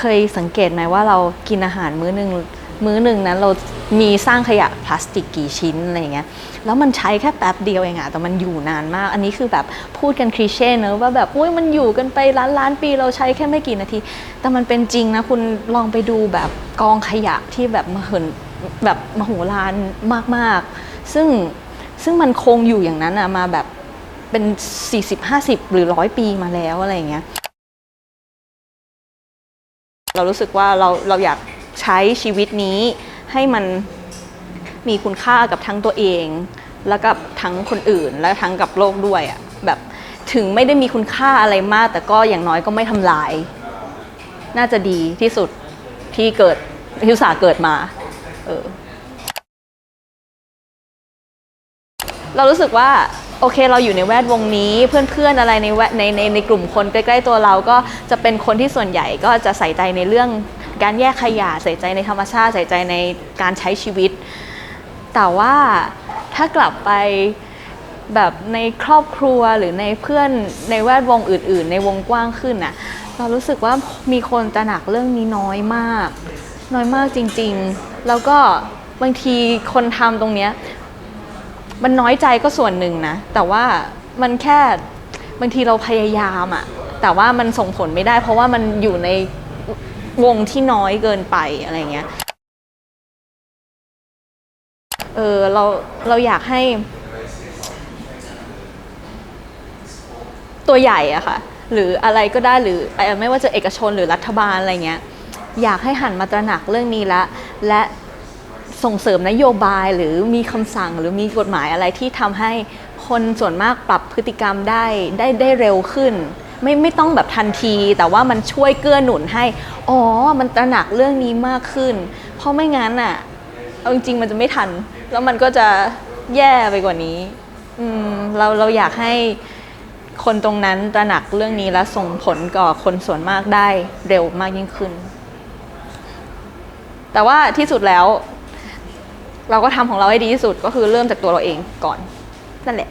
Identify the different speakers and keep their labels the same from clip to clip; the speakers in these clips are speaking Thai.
Speaker 1: เคยสังเกตไหมว่าเรากินอาหารมื้อหนึ่งมื้อหนึ่งนั้นเรามีสร้างขยะพลาสติกกี่ชิ้นอะไรเงี้ย แล้วมันใช้แค่แป๊บเดียวเองอะแต่มันอยู่นานมาก อันนี้คือแบบพูดกันคลีเช่เนอะว่าแบบอุ้ยมันอยู่กันไปล้านล้านปีเราใช้แค่ไม่กี่นาที แต่มันเป็นจริงนะคุณลองไปดูแบบกองขยะที่แบบมหึนแบบมโหฬารมากๆ ซึ่งซึ่งมันคงอยู่อย่างนั้นอะมาแบบเป็น 40-50 หรือร้อยปีมาแล้วอะไรเงี้ย เรารู้สึกว่าเราเราอยากใช้ชีวิตนี้ให้มันมีคุณค่ากับทั้งตัวเอง แล้วกับทั้งคนอื่น และทั้งกับโลกด้วยอะ่ะแบบถึงไม่ได้มีคุณค่าอะไรมาก แต่ก็อย่างน้อยก็ไม่ทำลาย น่าจะดีที่สุดที่เกิดที่อุตสาเกิดมา เออเรารู้สึกว่า โอเคเราอยู่ในแวดวงนี้เพื่อนๆอะไรในแวดในในในกลุ่มคนใกล้ๆตัวเราก็จะเป็นคนที่ส่วนใหญ่ก็จะใส่ใจในเรื่องการแยกขยะใส่ใจในธรรมชาติ ใส่ใจในการใช้ชีวิต แต่ว่าถ้ากลับไปแบบในครอบครัวหรือในเพื่อนในแวดวงอื่น ๆ ในวงกว้างขึ้นน่ะเรารู้สึกว่ามีคนตระหนักเรื่องนี้น้อยมาก น้อยมากจริง ๆ แล้วก็บางทีคนทำตรงเนี้ย มันน้อยใจก็ส่วนหนึ่งนะ แต่ว่ามันแค่บางทีเราพยายามอะแต่ว่ามันส่งผลไม่ได้ เพราะว่ามันอยู่ในวงที่น้อยเกินไปอะไรเงี้ย เออเราเราอยากให้ ตัวใหญ่อะค่ะ หรืออะไรก็ได้หรือเอ่อไม่ว่าจะเอกชนหรือรัฐบาลอะไรเงี้ย อยากให้หันมาตระหนักเรื่องนี้ละและ ส่งเสริมนโยบายหรือมีคำสั่งหรือมีกฎหมายอะไรที่ทำให้คนส่วนมากปรับพฤติกรรมได้ได้ได้เร็วขึ้น ไม่ไม่ต้องแบบทันที แต่ว่ามันช่วยเกื้อหนุนให้ อ๋อ มันตระหนักเรื่องนี้มากขึ้น เพราะไม่งั้นอะเอาจริงๆมันจะไม่ทัน แล้วมันก็จะแย่ไปกว่านี้อืมเราเราอยากให้คนตรงนั้นตระหนักเรื่องนี้และส่งผลก่อคนส่วนมากได้เร็วมากยิ่งขึ้น แต่ว่าที่สุดแล้ว เราก็ทำของเราให้ดีที่สุดก็คือเริ่มจากตัวเราเองก่อนนั่นแหละ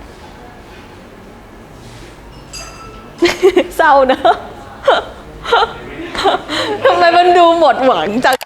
Speaker 1: เศร้าเนอะทำไมมันดูหมดหวังจัง